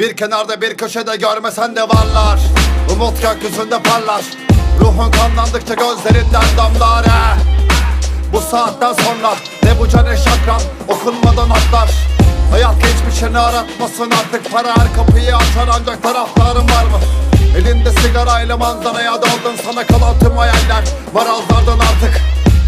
Bir kenarda bir köşede görmesen de varlar. Umut gökyüzünde parlar. Ruhun kanlandıkça gözlerinden damlar he. Bu saatten sonra ne bu cane şakran Okunmadan atlar. Hayat geçmişini aratmasın artık Para. Her kapıyı açar ancak taraftarın var mı? Elinde sigarayla manzaraya daldın Sana kalan tüm hayaller. Marazlardan artık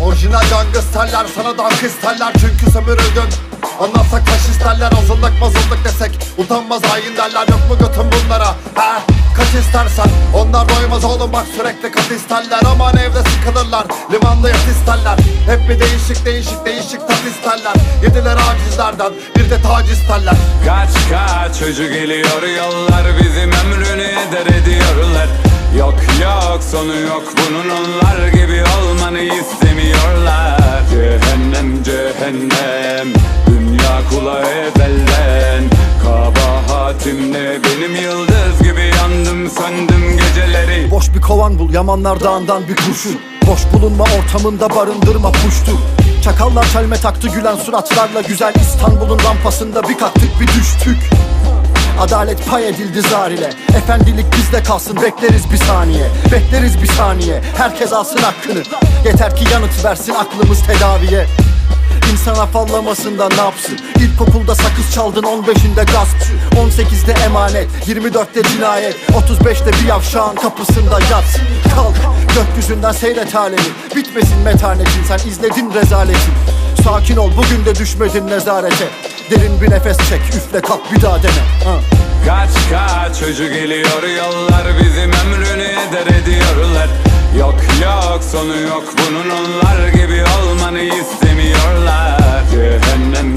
Orijinal gangsterler sana dank isterler Çünkü sömürüldün Anlatsak taş isterler azınlık mazınlık desek Utanmaz hain derler yok mu götün bunlara? He kaç istersen Onlar doymaz oğlum bak sürekli kat isterler. Aman evde sıkılırlar limanda yat isterler. Hep bir değişik değişik değişik tat isterler. Yediler acizlerden bir de taciz isterler. Kaç kaç çocuk geliyor yollar bizim ömrünü eder ediyorlar. Yok yok sonu yok bunun onlar gibi olmanı kovan bul Yamanlar dağından bir kurşun Boş bulunma ortamında barındırma puştu. Çakallar çelme taktı gülen suratlarla Güzel İstanbul'un rampasında bir kalktık bir düştük. Adalet pay edildi zar ile Efendilik bizde kalsın bekleriz bir saniye. Bekleriz bir saniye Herkes alsın hakkını. Yeter ki yanıt versin aklımız tedaviye İnsan afallamasında ne yapsın? İlkokulda sakız çaldın 15'inde gaspçı. 18'de emanet 24'te cinayet. 35'te bir yavşağın kapısında yat Kalk gökyüzünden seyret alemi. Bitmesin metanetin sen izledin rezaletin Sakin ol bugün de düşmedin nezarete. Derin bir nefes çek üfle kalk bir daha dene. Ha. Kaç kaç çocuk geliyor yollar bizim ömrünü eder ediyorlar. Yok yok sonu yok bunun onlar gibi olmanı istemiyorlar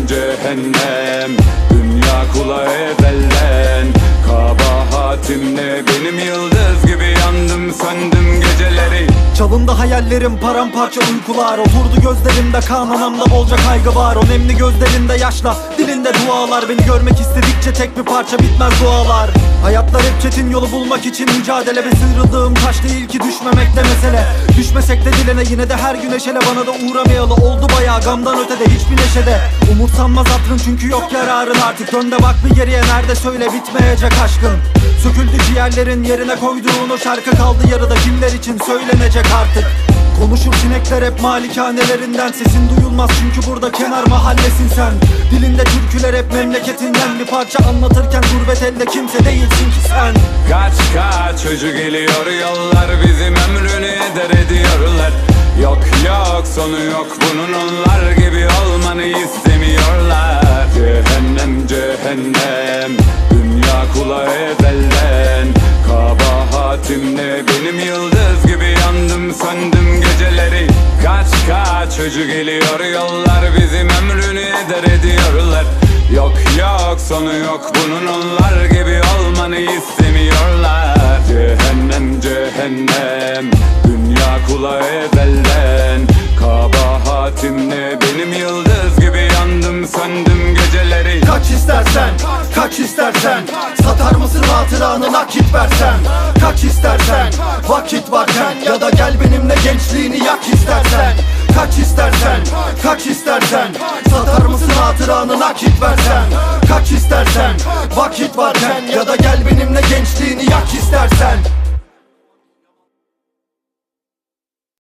Cehennem. Dünya kula ezelden Kabahatim ne benim yıldız gibi yandım söndüm geceleri. Çalındı hayallerim paramparça uykular. Oturdu gözlerimde kan anamda bolca kaygı var. O nemli gözlerinde yaşla dilinde dualar Beni görmek istedikçe tek bir parça bitmez dualar. Hayatlar hep çetin yolu bulmak için mücadele Ve sıyrıldığım taş değil ki düşmemek de mesele. Düşmesek de dilene yine de her güneşele Bana da uğramayalı oldu bayağı gamdan ötede hiçbir neşede. Umursanmaz aklın çünkü yok yararın artık. Dön de bak bir geriye nerede söyle bitmeyecek aşkın. Söküldü ciğerlerin yerine koyduğun o şarkı kaldı yarıda kimler için söylenecek artık Sinekler hep malikanelerinden. Sesin duyulmaz çünkü burada kenar mahallesin sen. Dilinde türküler hep memleketinden. Bir parça anlatırken gurbet elde kimse değilsin ki sen. Kaç kaç çocuk geliyor yollar bizim ömrünü eder ediyorlar. Yok yok sonu yok bunun onlar gibi olmanı istemiyorlar. Cehennem cehennem dünya kula ezelden Kabahatim ne benim yıldız gibi yandım söndüm geceleri Kaç kaç çocuk geliyor yollar bizim ömrünü eder ediyorlar. Yok yok sonu yok bunun onlar gibi olmanı istemiyorlar. Cehennem cehennem dünya kula ezelden Kabahatim ne benim yıldız gibi yandım söndüm geceleri. Kaç istersen, kaç istersen Satar mısın hatıranı nakit versen Kaç istersen, vakit varken Ya da gel benimle gençliğini yak istersen Kaç istersen, kaç istersen Satar mısın hatıranı nakit versen Kaç istersen, vakit varken Ya da gel benimle gençliğini yak istersen